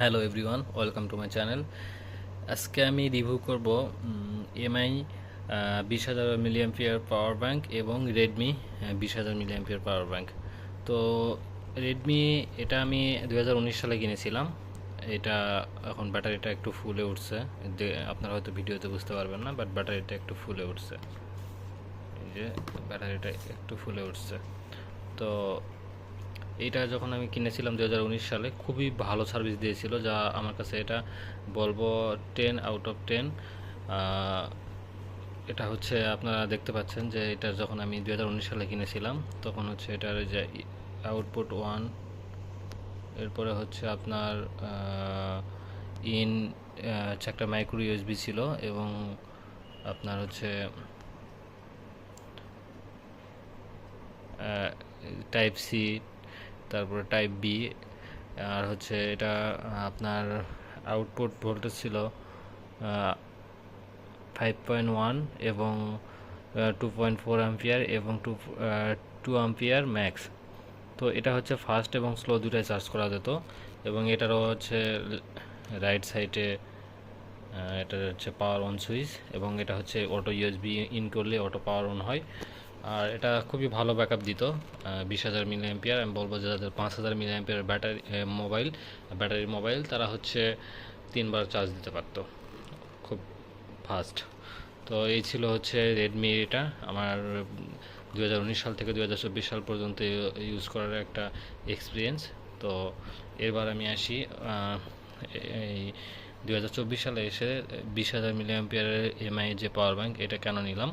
Hello everyone welcome to my channel আজকে আমি review করব এমআই বিশ হাজার মিলিয়াম্পিয়ার পাওয়ার ব্যাংক এবং রেডমি বিশ হাজার মিলিয়াম্পিয়ার পাওয়ার ব্যাংক তো রেডমি এটা আমি দু হাজার উনিশ সালে কিনেছিলাম। এটা এখন ব্যাটারিটা একটু ফুলে উঠছে। আপনারা হয়তো ভিডিওতে বুঝতে পারবেন না বাট ব্যাটারিটা একটু ফুলে উঠছে। যে, ব্যাটারিটা একটু ফুলে উঠছে। তো এইটা যখন আমি কিনেছিলাম দু হাজার উনিশ সালে, খুবই ভালো সার্ভিস দিয়েছিল, যা আমার কাছে এটা বলব টেন আউট অফ টেন এটা হচ্ছে আপনারা দেখতে পাচ্ছেন যে এটা যখন আমি দু হাজার উনিশ সালে কিনেছিলাম, তখন হচ্ছে এটার যে আউটপুট ওয়ান এরপরে হচ্ছে আপনার ইন হচ্ছে একটা মাইক্রো ইউএসবি ছিল এবং আপনার হচ্ছে টাইপ সি তারপরে টাইপ বি আর হচ্ছে এটা আপনার আউটপুট ভোল্টেজ ছিল ফাইভ পয়েন্ট ওয়ান এবং টু পয়েন্ট ফোর অ্যাম্পিয়ার এবং টু টু অ্যাম্পিয়ার ম্যাক্স তো এটা হচ্ছে ফাস্ট এবং স্লো দুটাই চার্জ করা যেত এবং এটারও হচ্ছে রাইট সাইডে এটা হচ্ছে পাওয়ার অন সুইচ এবং এটা হচ্ছে অটো ইউএসবি ইন করলে অটো পাওয়ার অন হয়। আর এটা খুবই ভালো ব্যাকআপ দিত বিশ হাজার মিলি অ্যাম্পিয়ার আমি বলব যে যাদের পাঁচ হাজার milliampere battery mobile battery mobile তারা হচ্ছে তিনবার চার্জ দিতে পারতো। খুব ফাস্ট তো এই ছিল হচ্ছে রেডমি এটা। আমার দু হাজার উনিশ সাল থেকে দু হাজার চব্বিশ সাল পর্যন্ত ইউজ করার একটা এক্সপিরিয়েন্স তো এবার আমি আসি এই দু হাজার চব্বিশ সালে এসে বিশ হাজার মিলি অ্যাম্পিয়ারের এমআই যে পাওয়ার ব্যাঙ্ক এটা কেন নিলাম?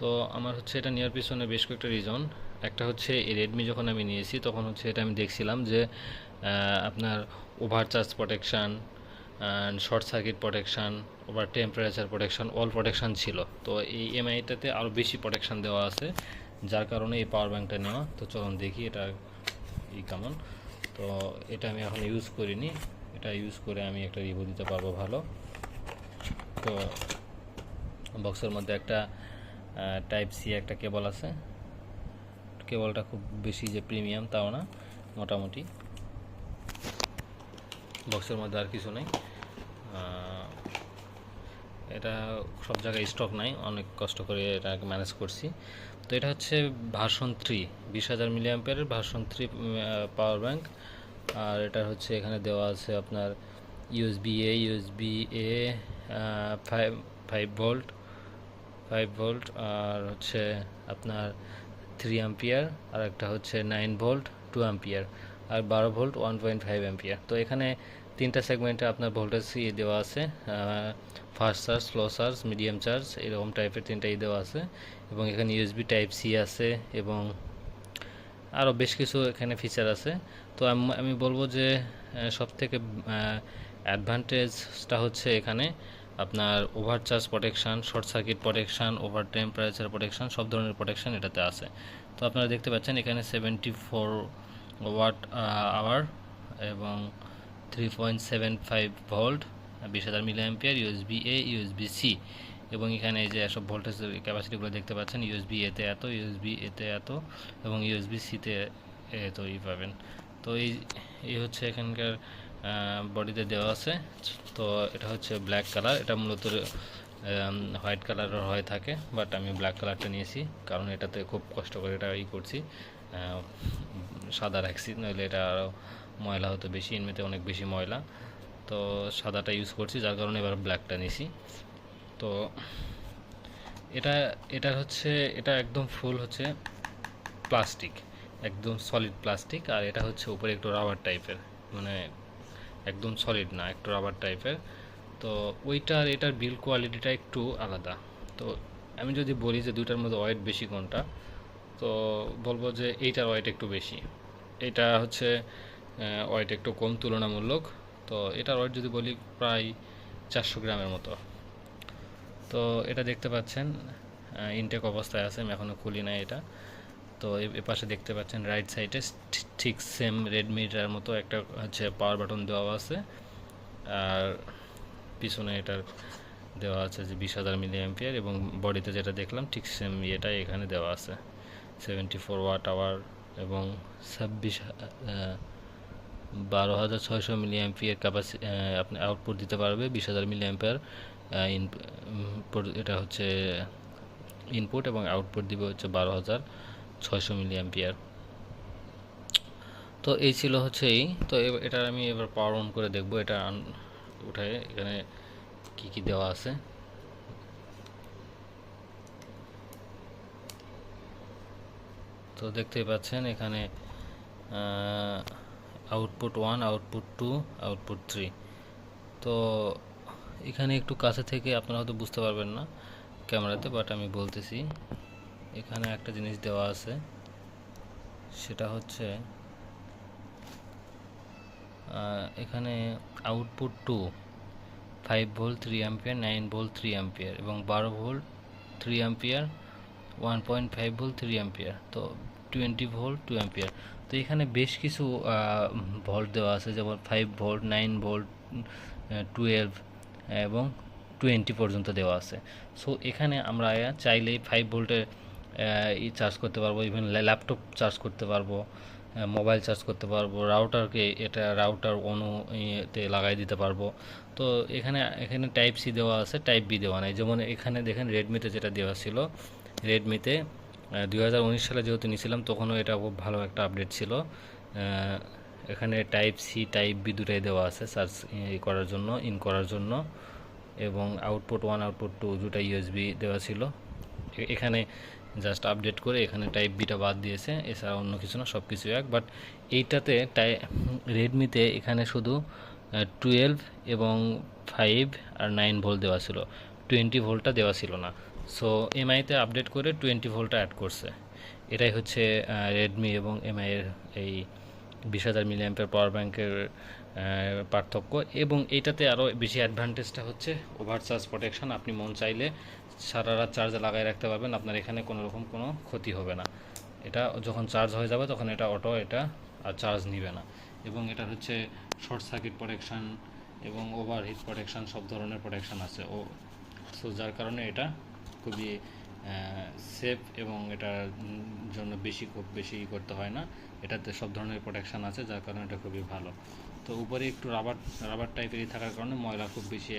তো আমার হচ্ছে এটা নেওয়ার পিছনে বেশ কয়েকটা রিজন একটা হচ্ছে এই রেডমি যখন আমি নিয়েছি, তখন হচ্ছে এটা আমি দেখছিলাম যে আপনার over charge protection short circuit protection over temperature protection all protection ছিল। তো এই এমআইটাতে আরও বেশি প্রোটেকশান দেওয়া আছে, যার কারণে এই পাওয়ার ব্যাঙ্কটা নেওয়া। তো চলুন দেখি এটা ই কেমন। তো এটা আমি এখন ইউজ করিনি। এটা ইউজ করে আমি একটা রিভিউ দিতে পারব ভালো। তো বক্সের মধ্যে একটা টাইপ সি একটা কেবল আছে। কেবলটা খুব বেশি যে প্রিমিয়াম তাও না, মোটামুটি। বক্সের মধ্যে আর কিছু নেই। এটা সব জায়গায় স্টক নাই, অনেক কষ্ট করে এটা ম্যানেজ করছি। তো এটা হচ্ছে ভার্সন থ্রি বিশ হাজার মিলি অ্যাম্পিয়ারের ভার্সন থ্রি পাওয়ার ব্যাংক আর এটা হচ্ছে এখানে দেওয়া আছে আপনার USB A USB A five five volt five volt আর হচ্ছে আপনার থ্রি অ্যাম্পিয়ার আর একটা হচ্ছে নাইন ভোল্ট টু অ্যাম্পিয়ার আর বারো volt one point five ampere তো এখানে তিনটা সেগমেন্টে আপনার ভোল্টেজ ইয়ে দেওয়া আছে fast charge slow charge medium charge এরকম টাইপের তিনটা ই দেওয়া আছে। এবং এখানে ইউএসবি টাইপ সি আছে, এবং আরও বেশ কিছু এখানে ফিচার আছে। তো আমি বলব যে সব থেকে অ্যাডভান্টেজটা হচ্ছে এখানে আপনার over charge protection short circuit protection over temperature protection সব ধরনের প্রোটেকশান এটাতে আছে। তো আপনারা দেখতে পাচ্ছেন এখানে সেভেন্টি ফোর ওয়াট আওয়ার এবং three point seven five volt বিশ হাজার milliampere USB A USB C এবং এখানে এই যে সব ভোল্টেজ ক্যাপাসিটিগুলো দেখতে পাচ্ছেন ইউএসবি এতে এত ইউএসবি এতে এত এবং ইউএসবি সিতে এত ই পাবেন। তো এই এই হচ্ছে এখানকার বডিতে দেওয়া আছে। তো এটা হচ্ছে ব্ল্যাক কালার এটা মূলত হোয়াইট কালারের হয়ে থাকে বাট আমি ব্ল্যাক কালারটা নিয়েছি, কারণ এটাতে খুব কষ্ট করে এটা ই করছি। সাদা রাখছি, নইলে এটা আরও ময়লা হতো বেশি, এমনিতে অনেক বেশি ময়লা। তো সাদাটা ইউজ করছি, যার কারণে এবার ব্ল্যাকটা নিয়েছি। তো এটা এটা হচ্ছে, এটা একদম ফুল হচ্ছে প্লাস্টিক একদম সলিড প্লাস্টিক আর এটা হচ্ছে উপরে একটু রাবার টাইপের মানে একদম সলিড না, একটু রাবার টাইপের তো ওইটার, এটার বিল কোয়ালিটিটা একটু আলাদা। তো আমি যদি বলি যে দুইটার মধ্যে ওয়েট বেশি কোনটা, তো বলব যে এইটার ওয়েট একটু বেশি। এটা হচ্ছে ওয়েট একটু কম তুলনামূলক। তো এটার ওয়েট যদি বলি প্রায় চারশো গ্রামের মতো। তো এটা দেখতে পাচ্ছেন ইনটেক অবস্থায় আছে, আমি এখনও খুলি নাই এটা। তো এ পাশে দেখতে পাচ্ছেন রাইট সাইডে ঠিক সেম রেডমিটার মতো একটা হচ্ছে পাওয়ার বাটন দেওয়া আছে। আর পিছনে এটার দেওয়া আছে যে বিশ হাজার মিলি অ্যাম্পিয়ার এবং বডিতে যেটা দেখলাম ঠিক সেম ইয়েটাই এখানে দেওয়া আছে। সেভেন্টি ফোর ওয়াট আওয়ার এবং ছাব্বিশ বারো হাজার ছয়শো মিলি অ্যাম্পিয়ার ক্যাপাসি আপনি আউটপুট দিতে পারবে বিশ হাজার মিলি অ্যাম্পিয়ার এটা হচ্ছে ইনপুট এবং আউটপুট দিবে হচ্ছে বারো হাজার। ছয়শো মিলি তো এই ছিল হচ্ছে এই। তো এবার এটা আমি এবার পাওয়ার অন করে দেখব। এটা উঠায় এখানে কি কি দেওয়া আছে? তো দেখতেই পাচ্ছেন এখানে output one output two output three তো এখানে একটু কাছে থেকে আপনারা হয়তো বুঝতে পারবেন না ক্যামেরাতে বাট আমি বলতেছি। এখানে একটা জিনিস দেওয়া আছে। সেটা হচ্ছে এখানে output two five volt three ampere nine volt three ampere এবং বারো volt three ampere one point five volt three ampere তো টোয়েন্টি ভোল্ট টু অ্যাম্পিয়ার তো এখানে বেশ কিছু ভোল্ট দেওয়া আছে, যেমন five volt nine volt twelve এবং টোয়েন্টি পর্যন্ত দেওয়া আছে। সো এখানে আমরা চাইলেই ফাইভ ভোল্টের ই চার্জ করতে পারব ইভেন ল্যাপটপ চার্জ করতে পারব মোবাইল চার্জ করতে পারব রাউটারকে এটা রাউটার অনু ইয়েতে লাগাই দিতে পারব। তো এখানে এখানে টাইপ সি দেওয়া আছে টাইপ বি দেওয়া নাই। যেমন এখানে দেখেন রেডমিতে যেটা দেওয়া ছিল রেডমিতে দু হাজার উনিশ সালে যেহেতু নিয়েছিলাম, তখনও এটা খুব ভালো একটা আপডেট ছিল। এখানে টাইপ সি টাইপ বি দুটাই দেওয়া আছে সার্চ করার জন্য ইন করার জন্য। এবং আউটপুট ওয়ান আউটপুট টু দুটা ইউএসবি দেওয়া ছিল। এখানে জাস্ট আপডেট করে এখানে টাইপ বিটা বাদ দিয়েছে এছাড়া অন্য কিছু না সব কিছু এক। বাট এইটাতে টাই রেডমিতে এখানে শুধু টুয়েলভ এবং ফাইভ আর নাইন ভোল্ট দেওয়া ছিল। টোয়েন্টি ভোল্টটা দেওয়া ছিল না। সো এমআইতে আপডেট করে টোয়েন্টি ভোল্টটা অ্যাড করছে। এটাই হচ্ছে রেডমি এবং এমআইয়ের এই বিশ হাজার মিলি অ্যাম্পের পাওয়ার ব্যাংকের পার্থক্য। এবং এইটাতে আরও বেশি অ্যাডভান্টেজটা হচ্ছে ওভার চার্জ প্রোটেকশান আপনি মন চাইলে সারা রাত চার্জে লাগাই রাখতে পারবেন, আপনার এখানে কোনো রকম কোনো ক্ষতি হবে না। এটা যখন চার্জ হয়ে যাবে, তখন এটা অটো এটা আর চার্জ নিবে না। এবং এটা হচ্ছে শর্ট সার্কিট প্রোটেকশান এবং ওভার হিট প্রোটেকশান সব ধরনের প্রোটেকশান আছে। ও সো যার কারণে এটা খুবই সেফ এবং এটার জন্য বেশি খুব বেশি করতে হয় না। এটাতে সব ধরনের প্রোটেকশান আছে, যার কারণে এটা খুবই ভালো। তো উপরে একটু রাবার রাবার টাইপেরই থাকার কারণে ময়লা খুব বেশি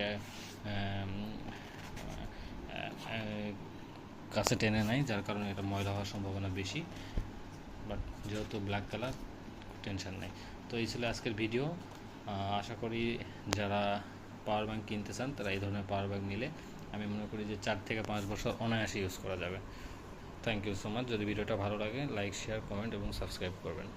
কাছে টেনে নাই যার কারণে এটা ময়লা হওয়ার সম্ভাবনা বেশি। বাট যেহেতু ব্ল্যাক কালার টেনশন নেই। তো এই ছিল আজকের ভিডিও আশা করি যারা পাওয়ার ব্যাঙ্ক কিনতে চান, তারা এই ধরনের পাওয়ার ব্যাঙ্ক নিলে, আমি মনে করি যে চার থেকে পাঁচ বছর অনায়াসে ইউজ করা যাবে। থ্যাংক ইউ সো মাচ যদি ভিডিওটা ভালো লাগে লাইক শেয়ার কমেন্ট এবং সাবস্ক্রাইব করবেন।